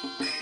พ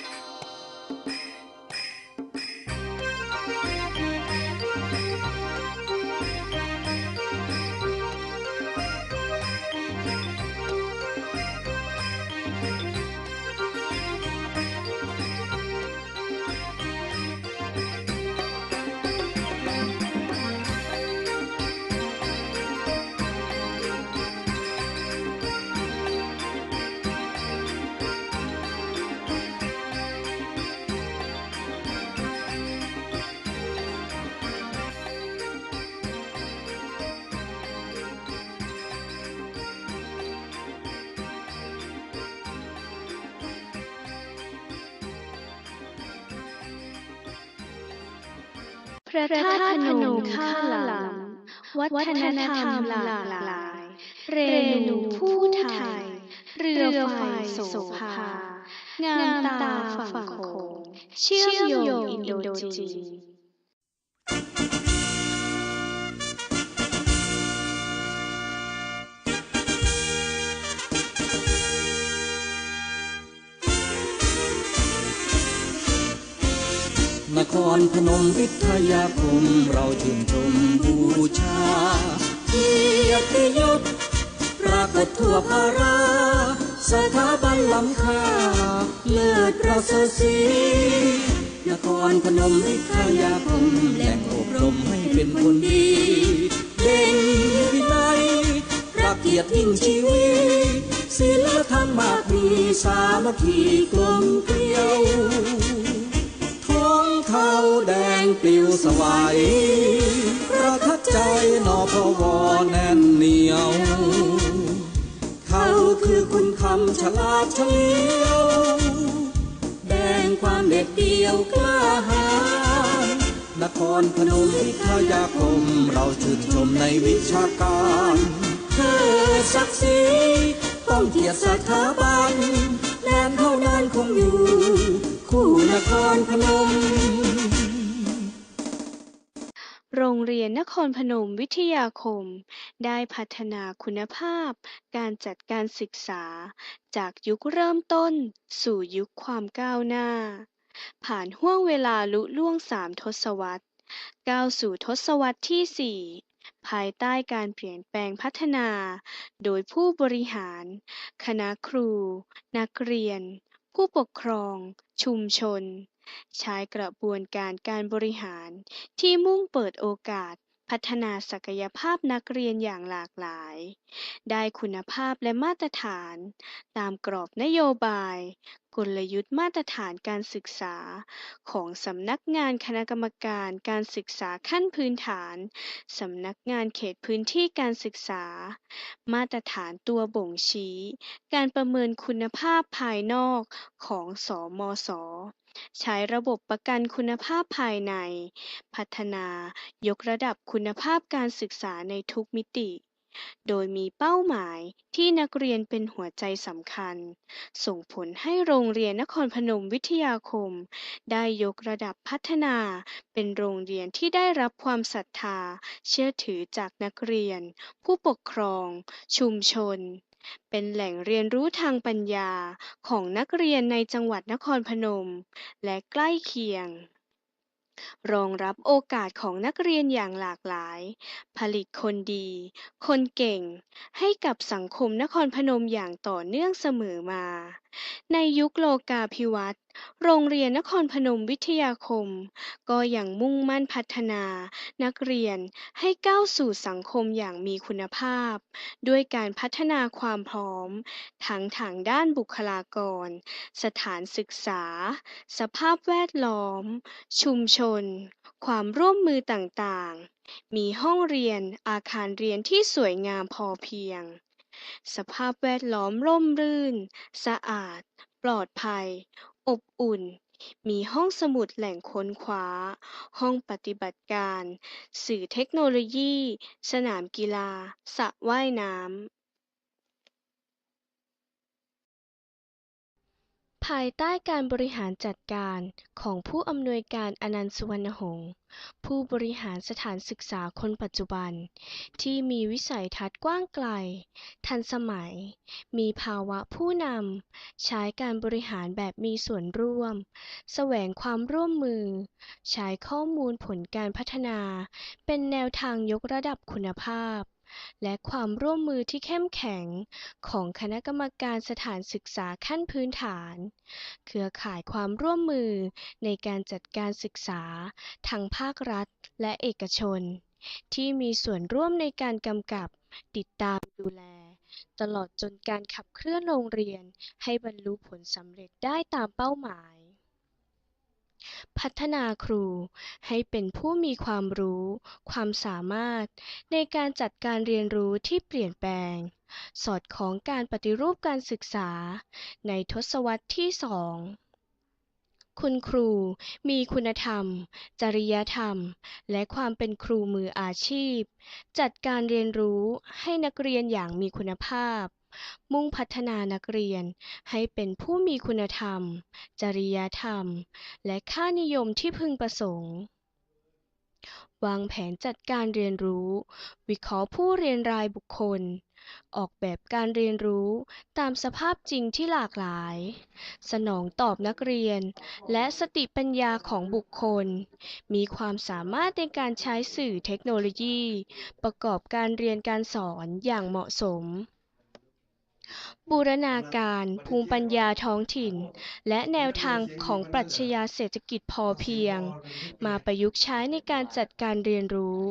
ระธาตุพนมข้างหลัง วัฒนธรรมหลากหลาย เรนูผู้ไทย เรือไฟโสภางามตาฝั่งโขงเชื่อมโยงอินโดจีน นครพนมวิทยาคมเราชื่นชมบูชาเกียรติยศปรากฏทั่วภาราสถาบันล้ำค่าเลิศประเสริฐศรีนครพนมวิทยาคมแหล่งอบรมให้เป็นคนดีเด่นวินัยรักเกียรติยิ่งชีวิตศีลธรรมมากมีสามัคคีกลมเกลียว เขาแดงปลิวสวัยประทับใจนอพวแน่นเหนียว เขาคือคุณคำฉลาดเฉลียว แดงความเด็ดเดี่ยวกล้าหาญนครพนมวิทยาคมเราชื่นชมในวิชาการเธอศักดิ์ศรีต้องเกียรติสถาบันแลนเท่านั้นคงอยู่ คู่นครพนม โรงเรียนนครพนมวิทยาคม ได้พัฒนาคุณภาพ การจัดการศึกษา จากยุคเริ่มต้น สู่ยุคความก้าวหน้า ผ่านห่วงเวลาลุล่วงสามทศวรรษก้าวสู่ทศวรรษที่สี่ภายใต้การเปลี่ยนแปลงพัฒนา โดยผู้บริหาร คณะครู นักเรียน ผู้ปกครอง ชุมชน ใช้กระบวนการการบริหารที่มุ่งเปิดโอกาส พัฒนาศักยภาพนักเรียนอย่างหลากหลาย ได้คุณภาพและมาตรฐาน ตามกรอบนโยบาย กลยุทธ์มาตรฐานการศึกษา ของสำนักงานคณะกรรมการการศึกษาขั้นพื้นฐาน สำนักงานเขตพื้นที่การศึกษา มาตรฐานตัวบ่งชี้ การประเมินคุณภาพภายนอกของสมศ ใช้ระบบประกันคุณภาพภายใน พัฒนายกระดับคุณภาพการศึกษาในทุกมิติ โดยมีเป้าหมายที่นักเรียนเป็นหัวใจสำคัญ ส่งผลให้โรงเรียนนครพนมวิทยาคม ได้ยกระดับพัฒนา เป็นโรงเรียนที่ได้รับความศรัทธา เชื่อถือจากนักเรียน ผู้ปกครอง ชุมชน เป็นแหล่งเรียนรู้ทางปัญญาของนักเรียนในจังหวัดนครพนม และใกล้เคียง รองรับโอกาสของนักเรียนอย่างหลากหลาย ผลิตคนดี คนเก่ง ให้กับสังคมนครพนมอย่างต่อเนื่องเสมอมา ในยุคโลกาภิวัตน์ โรงเรียนนครพนมวิทยาคม ก็ยังมุ่งมั่นพัฒนานักเรียนให้ก้าวสู่สังคมอย่างมีคุณภาพ ด้วยการพัฒนาความพร้อม ทั้งทางด้านบุคลากร สถานศึกษา สภาพแวดล้อม ชุมชน ความร่วมมือต่างๆ มีห้องเรียนอาคารเรียนที่สวยงามพอเพียง สภาพแวดล้อมร่มรื่น สะอาด ปลอดภัย อบอุ่น มีห้องสมุดแหล่งค้นคว้า ห้องปฏิบัติการ สื่อเทคโนโลยี สนามกีฬา สระว่ายน้ำ ภายใต้การบริหารจัดการของผู้อำนวยการอนันต์ สุวรรณหงษ์ ผู้บริหารสถานศึกษาคนปัจจุบัน ที่มีวิสัยทัศน์กว้างไกล ทันสมัย มีภาวะผู้นำ ใช้การบริหารแบบมีส่วนร่วม แสวงความร่วมมือ ใช้ข้อมูลผลการพัฒนา เป็นแนวทางยกระดับคุณภาพ และความร่วมมือที่เข้มแข็งของคณะกรรมการสถานศึกษาขั้นพื้นฐาน เครือข่ายความร่วมมือในการจัดการศึกษาทั้งภาครัฐและเอกชน ที่มีส่วนร่วมในการกำกับ ติดตามดูแล ตลอดจนการขับเคลื่อนโรงเรียนให้บรรลุผลสำเร็จได้ตามเป้าหมาย พัฒนาครูให้เป็นผู้มีความรู้ ความสามารถ ในการจัดการเรียนรู้ที่เปลี่ยนแปลง สอดคล้องการปฏิรูปการศึกษา ในทศวรรษที่สองคุณครูมีคุณธรรม จริยธรรม และความเป็นครูมืออาชีพ จัดการเรียนรู้ให้นักเรียนอย่างมีคุณภาพ มุ่งพัฒนานักเรียนให้เป็นผู้มีคุณธรรม จริยธรรม และค่านิยมที่พึงประสงค์ วางแผนจัดการเรียนรู้ วิเคราะห์ผู้เรียนรายบุคคล ออกแบบการเรียนรู้ตามสภาพจริงที่หลากหลาย สนองตอบนักเรียน และสติปัญญาของบุคคล มีความสามารถในการใช้สื่อเทคโนโลยี ประกอบการเรียนการสอนอย่างเหมาะสม บูรณาการ ภูมิปัญญาท้องถิ่น และแนวทางของปรัชญาเศรษฐกิจพอเพียง มาประยุกต์ใช้ในการจัดการเรียนรู้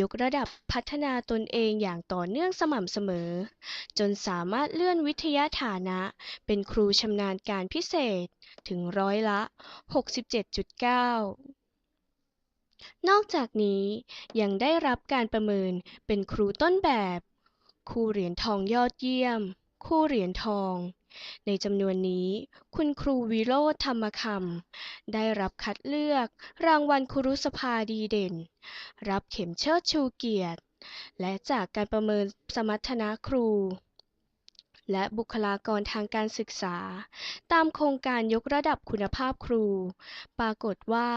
ยกระดับพัฒนาตนเองอย่างต่อเนื่องสม่ำเสมอ จนสามารถเลื่อนวิทยาฐานะ เป็นครูชำนาญการพิเศษถึงร้อยละ 67.9นอกจากนี้ยังได้รับการประเมินเป็นครูต้นแบบ คู่เหรียญทองยอดเยี่ยม คู่เหรียญทอง ในจำนวนนี้ คุณครูวิโรธธรรมคำได้รับคัดเลือก รางวัลครุสภาดีเด่น รับเข็มเชิดชูเกียรติ และจากการประเมินสมรรถนะครู และบุคลากรทางการศึกษา ตามโครงการยกระดับคุณภาพครู ปรากฏว่า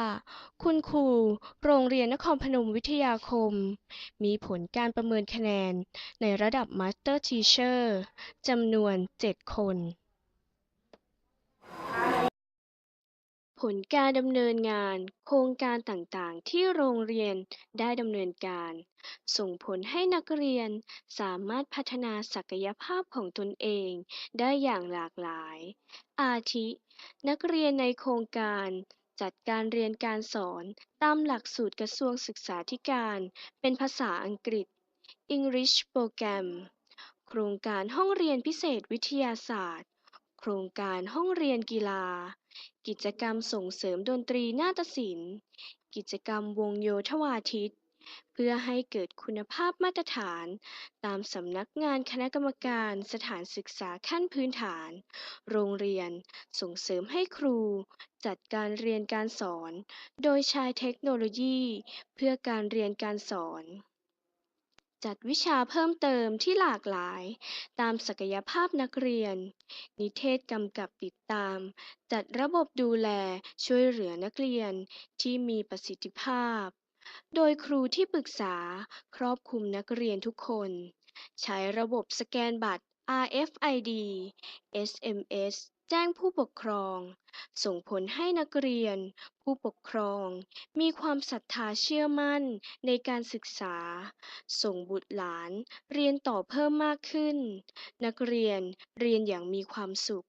คุณครู โรงเรียนนครพนมวิทยาคม มีผลการประเมินคะแนนในระดับมาสเตอร์ทีเชอร์จำนวน 7 คน ลการดำเนินงาน โครงการต่าง ๆ ที่โรงเรียนได้ดำเนินการ ส่งผลให้นักเรียนสามารถพัฒนาศักยภาพของตนเองได้อย่างหลากหลาย อาทิ นักเรียนในโครงการจัดการเรียนการสอนตามหลักสูตรกระทรวงศึกษาธิการ เป็นภาษาอังกฤษ English Program โครงการห้องเรียนพิเศษวิทยาศาสตร์ โครงการห้องเรียนกีฬา กิจกรรมส่งเสริมดนตรีนาฏศิลป์ กิจกรรมวงโยธวาทิต เพื่อให้เกิดคุณภาพมาตรฐาน ตามสำนักงานคณะกรรมการสถานศึกษาขั้นพื้นฐาน โรงเรียน ส่งเสริมให้ครู จัดการเรียนการสอน โดยใช้เทคโนโลยี เพื่อการเรียนการสอน จัดวิชาเพิ่มเติมที่หลากหลาย ตามศักยภาพนักเรียน นิเทศกำกับติดตาม จัดระบบดูแลช่วยเหลือนักเรียนที่มีประสิทธิภาพ โดยครูที่ปรึกษาครอบคลุมนักเรียนทุกคน ใช้ระบบสแกนบัตร RFID SMS แจ้งผู้ปกครอง ส่งผลให้นักเรียน ผู้ปกครอง มีความศรัทธาเชื่อมั่นในการศึกษา ส่งบุตรหลานเรียนต่อเพิ่มมากขึ้น นักเรียนเรียนอย่างมีความสุข